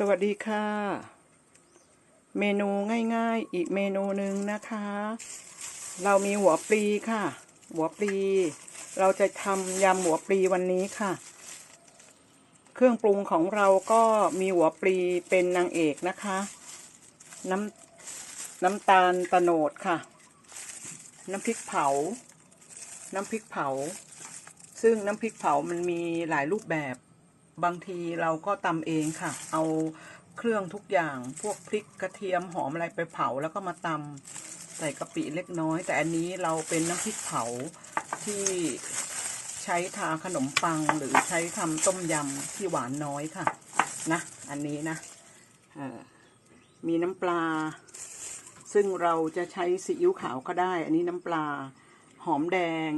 สวัสดีค่ะ เมนูง่ายๆ อีกเมนูหนึ่งนะคะ เรามีหัวปลีค่ะ หัวปลี เราจะทำยำหัวปลีวันนี้ค่ะ เครื่องปรุงของเราก็มีหัวปลีเป็นนางเอกนะคะ น้ำน้ำตาลตะโนดค่ะ น้ำพริกเผา น้ำพริกเผา ซึ่งน้ำพริกเผามันมีหลายรูปแบบ บางทีเราก็ตำเองค่ะ เอาเครื่องทุกอย่างพวกพริกกระเทียมหอมอะไรไปเผาแล้วก็มาตำใส่กะปิเล็กน้อย แต่อันนี้เราเป็นน้ำพริกเผาที่ใช้ทาขนมปังหรือใช้ทำต้มยำที่หวานน้อยค่ะนะอันนี้นะมีน้ำปลา ซึ่งเราจะใช้ซีอิ๊วขาวก็ได้ อันนี้น้ำปลา หอมแดง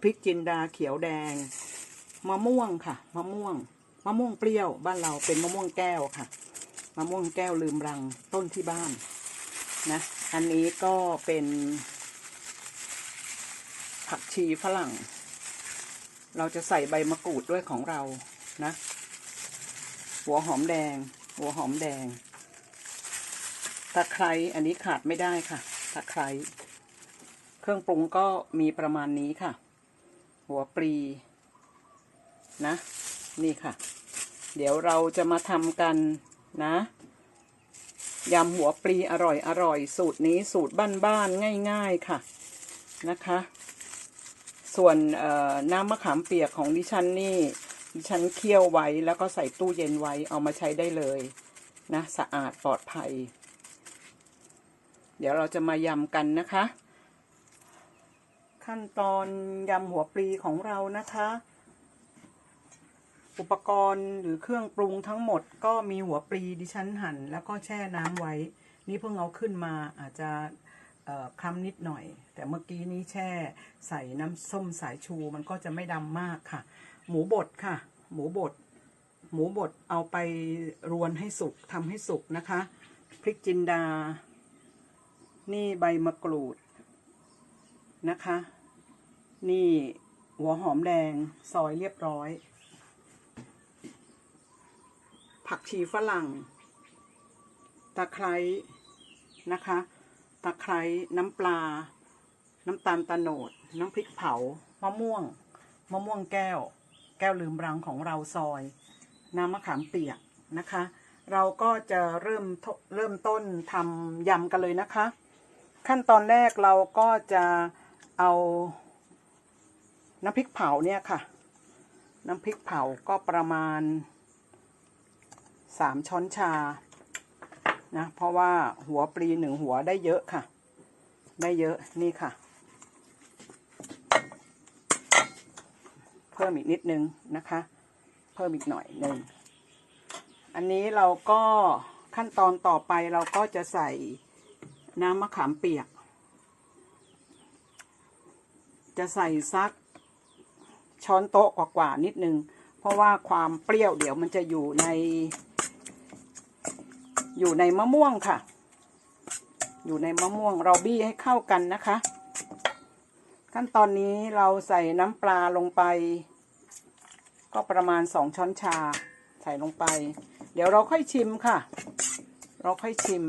พริกจินดาเขียวแดง มะม่วงค่ะ มะม่วง มะม่วงเปรี้ยวบ้านเราเป็นมะม่วงแก้วค่ะมะม่วงแก้วลืมรังต้นที่บ้านนะอันนี้ก็เป็น ผักชีฝรั่ง เราจะใส่ใบมะกรูดด้วยของเรานะ หัวหอมแดง หัวหอมแดงตะไคร้อันนี้ขาดไม่ได้ค่ะตะไคร้เครื่องปรุงก็มีประมาณนี้ค่ะ หัวปลีนะ นี่ค่ะ เดี๋ยวเราจะมาทำกันนะยำหัวปลีอร่อยอร่อย สูตรนี้สูตรบ้านๆง่าย ๆค่ะนะคะ ส่วนน้ำมะขามเปียกของดิฉันนี่ ดิฉันเคี่ยวไว้แล้วก็ใส่ตู้เย็นไว้เอามาใช้ได้เลยนะสะอาดปลอดภัย เดี๋ยวเราจะมายำกันนะคะ ขั้นตอนยำหัวปลีของเรานะคะ อุปกรณ์หรือเครื่องปรุงทั้งหมด ก็มีหัวปลีดิฉันหั่นแล้วก็แช่น้ำไว้ นี่เพิ่งเอาขึ้นมาอาจจะเอ่อคล้ำนิดหน่อย แต่เมื่อกี้นี้แช่ใส่น้ำส้มสายชูมันก็จะไม่ดำมากค่ะ หมูบดค่ะ หมูบด หมูบดเอาไปรวนให้สุกทำให้สุกนะคะ พริกจินดา นี่ใบมะกรูดนะคะ นี่หัวหอมแดงซอยเรียบร้อย ผักชีฝรั่ง ตะไคร้นะคะ ตะไคร้น้ำปลา น้ำตาลตะโนด น้ำพริกเผามะม่วง มะม่วงแก้ว แก้วลืมรังของเราซอย น้ำมะขามเปียกนะคะ เราก็จะเริ่มเริ่มต้นทำยำกันเลยนะคะ ขั้นตอนแรกเราก็จะเอาน้ำพริกเผาเนี่ยค่ะ น้ำพริกเผาก็ประมาณ สามช้อนชา นะ เพราะว่าหัวปลีหนึ่งหัวได้เยอะค่ะ ได้เยอะนี่ค่ะ เพิ่มอีกนิดนึงนะคะ เพิ่มอีกหน่อยหนึ่งอันนี้เราก็ขั้นตอนต่อไปเราก็จะใส่น้ำมะขามเปียก จะใส่ซักช้อนโต๊ะกว่าๆนิดนึง เพราะว่าความเปรี้ยวเดี๋ยวมันจะอยู่ใน อยู่ในมะม่วงค่ะ อยู่ในมะม่วงเราบี้ให้เข้ากันนะคะ ขั้นตอนนี้เราใส่น้ำปลาลงไป ก็ประมาณสองช้อนชา ใส่ลงไป เดี๋ยวเราค่อยชิมค่ะ เราค่อยชิม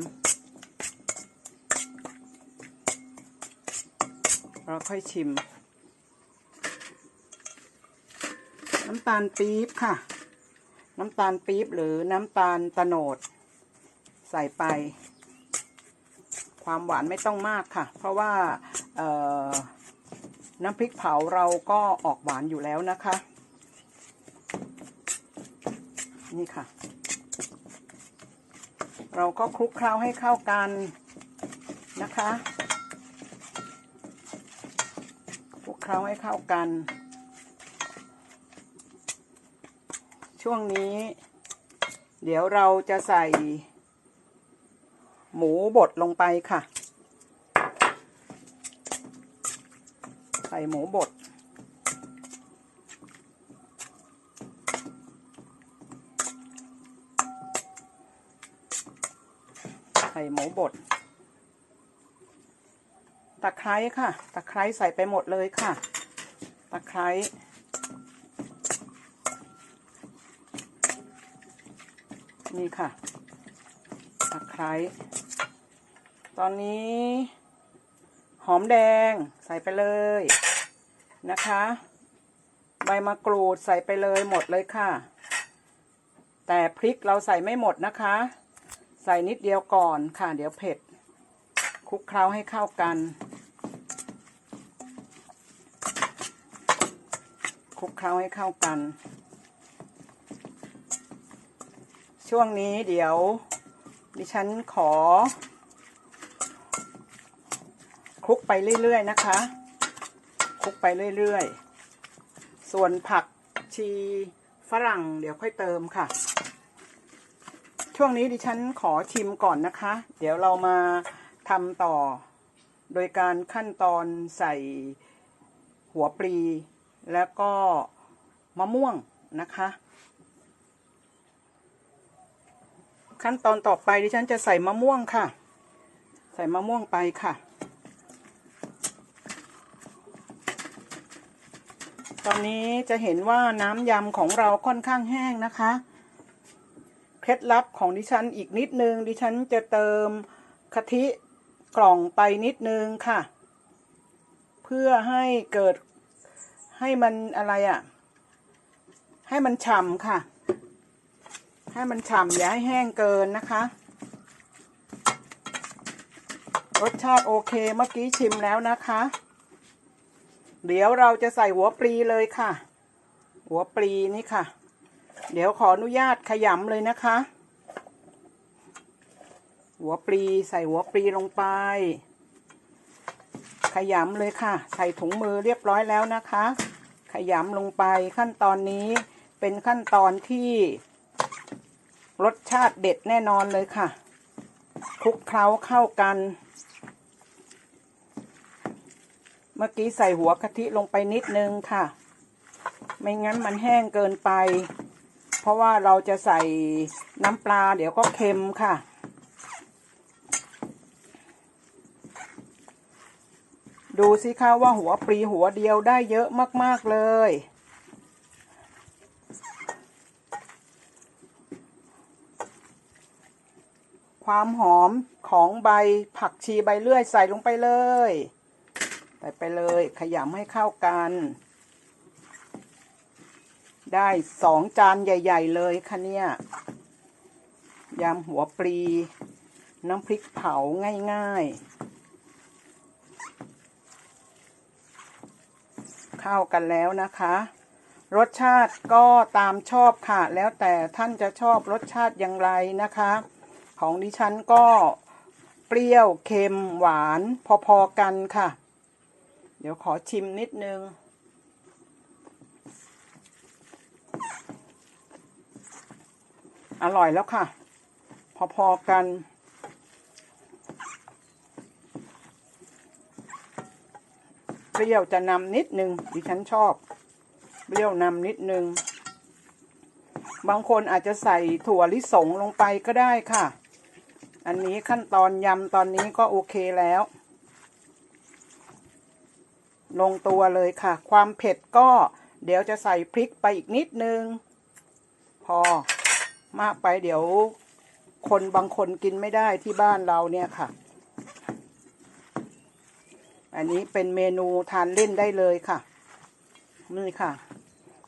เราค่อยชิม น้ำตาลปี๊บค่ะน้ำตาลปี๊บหรือน้ำตาลตะโนด ใส่ไป ความหวานไม่ต้องมากค่ะ เพราะว่าน้ำพริกเผาเราก็ออกหวานอยู่แล้วนะคะ นี่ค่ะ เราก็คลุกเคล้าให้เข้ากันนะคะคลุกเคล้าให้เข้ากัน ช่วงนี้ เดี๋ยวเราจะใส่ หมูบดลงไปค่ะ ใส่หมูบด ใส่หมูบด ตะไคร้ค่ะ ตะไคร้ใส่ไปหมดเลยค่ะ ตะไคร้นี่ค่ะ ตะไคร้ตอนนี้ หอมแดงใส่ไปเลยนะคะ ใบมะกรูดใส่ไปเลยหมดเลยค่ะ แต่พริกเราใส่ไม่หมดนะคะ ใส่นิดเดียวก่อนค่ะ เดี๋ยวเผ็ดคลุกเคล้าให้เข้ากันคลุกเคล้าให้เข้ากัน ช่วงนี้เดี๋ยว ดิฉันขอคลุกไปเรื่อยๆนะคะคลุกไปเรื่อยๆ ส่วนผักชีฝรั่งเดี๋ยวค่อยเติมค่ะ ช่วงนี้ดิฉันขอชิมก่อนนะคะ เดี๋ยวเรามาทำต่อ โดยการขั้นตอนใส่หัวปลี แล้วก็มะม่วงนะคะ ขั้นตอนต่อไปดิฉันจะใส่มะม่วงค่ะ ใส่มะม่วงไปค่ะ ตอนนี้จะเห็นว่าน้ำยำของเราค่อนข้างแห้งนะคะ เคล็ดลับของดิฉันอีกนิดนึง ดิฉันจะเติมกะทิกล่องไปนิดนึงค่ะ เพื่อให้เกิดให้มันอะไรอะ่ะ ให้มันฉ่ำค่ะ ให้มันฉ่ำอย่าให้แห้งเกินนะคะ รสชาติโอเคเมื่อกี้ชิมแล้วนะคะ เดี๋ยวเราจะใส่หัวปลีเลยค่ะ หัวปลีนี่ค่ะ เดี๋ยวขออนุญาตขยำเลยนะคะ หัวปลีใส่หัวปลีลงไป ขยำเลยค่ะ ใส่ถุงมือเรียบร้อยแล้วนะคะ ขยำลงไปขั้นตอนนี้เป็นขั้นตอนที่ รสชาติเด็ดแน่นอนเลยค่ะคลุกเคล้าเข้ากัน เมื่อกี้ใส่หัวกะทิลงไปนิดนึงค่ะ ไม่งั้นมันแห้งเกินไป เพราะว่าเราจะใส่น้ำปลาเดี๋ยวก็เค็มค่ะ ดูสิคะว่าหัวปลีหัวเดียวได้เยอะมาก ๆ เลย ความหอมของใบผักชีใบเลื่อยใส่ลงไปเลย ใส่ไปเลยขยำให้เข้ากัน ได้สองจานใหญ่ ๆ เลยค่ะเนี่ยยำหัวปลี น้ำพริกเผาง่าย ๆ เข้ากันแล้วนะคะ รสชาติก็ตามชอบค่ะ แล้วแต่ท่านจะชอบรสชาติอย่างไรนะคะ ของดิฉันก็เปรี้ยวเค็มหวานพอๆกันค่ะ เดี๋ยวขอชิมนิดนึง อร่อยแล้วค่ะ พอๆกันเปรี้ยวจะนำนิดนึงดิฉันชอบเปรี้ยวนำนิดนึง บางคนอาจจะใส่ถั่วลิสงลงไปก็ได้ค่ะ อันนี้ขั้นตอนยำตอนนี้ก็โอเคแล้ว ลงตัวเลยค่ะ ความเผ็ดก็เดี๋ยวจะใส่พริกไปอีกนิดนึง พอมากไปเดี๋ยวคนบางคนกินไม่ได้ที่บ้านเราเนี่ยค่ะ อันนี้เป็นเมนูทานเล่นได้เลยค่ะ นี่ค่ะ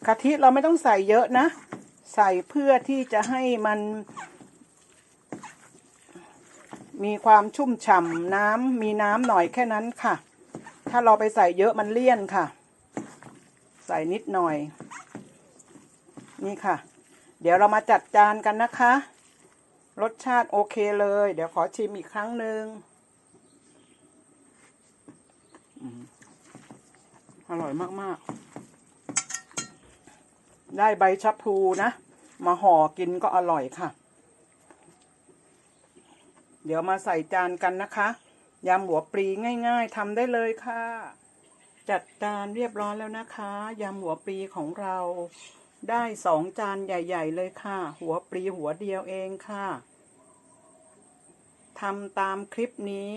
กะทิเราไม่ต้องใส่เยอะนะ ใส่เพื่อที่จะให้มัน มีความชุ่มฉ่ำน้ำมีน้ำหน่อยแค่นั้นค่ะ ถ้าเราไปใส่เยอะมันเลี่ยนค่ะ ใส่นิดหน่อย นี่ค่ะ เดี๋ยวเรามาจัดจานกันนะคะ รสชาติโอเคเลย เดี๋ยวขอชิมอีกครั้งหนึ่งอร่อยมาก ๆ ได้ใบชะพลูนะ มาห่อกินก็อร่อยค่ะ เดี๋ยวมาใส่จานกันนะคะยำหัวปลีง่าย ๆทำได้เลยค่ะ จัดจานเรียบร้อยแล้วนะคะยำหัวปลีของเราได้สองจานใหญ่ ๆ เลยค่ะ หัวปลีหัวเดียวเองค่ะทำตามคลิปนี้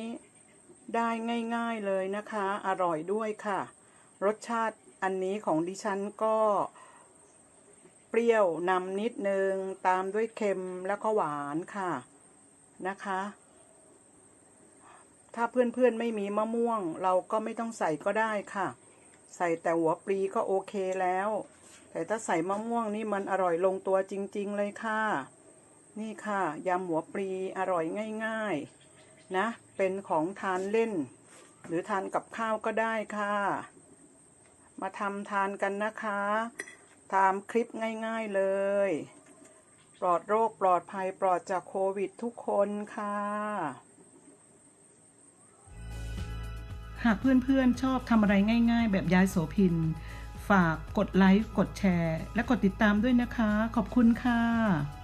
ได้ง่าย ๆเลยนะคะ อร่อยด้วยค่ะ รสชาติอันนี้ของดิฉันก็เปรี้ยวนำนิดนึง ตามด้วยเค็มแล้วก็หวานค่ะนะคะ ถ้าเพื่อนๆไม่มีมะม่วง เราก็ไม่ต้องใส่ก็ได้ค่ะ ใส่แต่หัวปลีก็โอเคแล้ว แต่ถ้าใส่มะม่วงนี่มันอร่อยลงตัวจริง ๆ เลยค่ะ นี่ค่ะยำหัวปลีอร่อยง่าย ๆ นะ เป็นของทานเล่น หรือทานกับข้าวก็ได้ค่ะ มาทำทานกันนะคะตามคลิปง่ายๆเลย ปลอดโรคปลอดภัยปลอดจากโควิดทุกคนค่ะ หากเพื่อนๆชอบทำอะไรง่ายๆ แบบยายโสพิน ฝากกดไลค์ กดแชร์ และกดติดตามด้วยนะคะ ขอบคุณค่ะ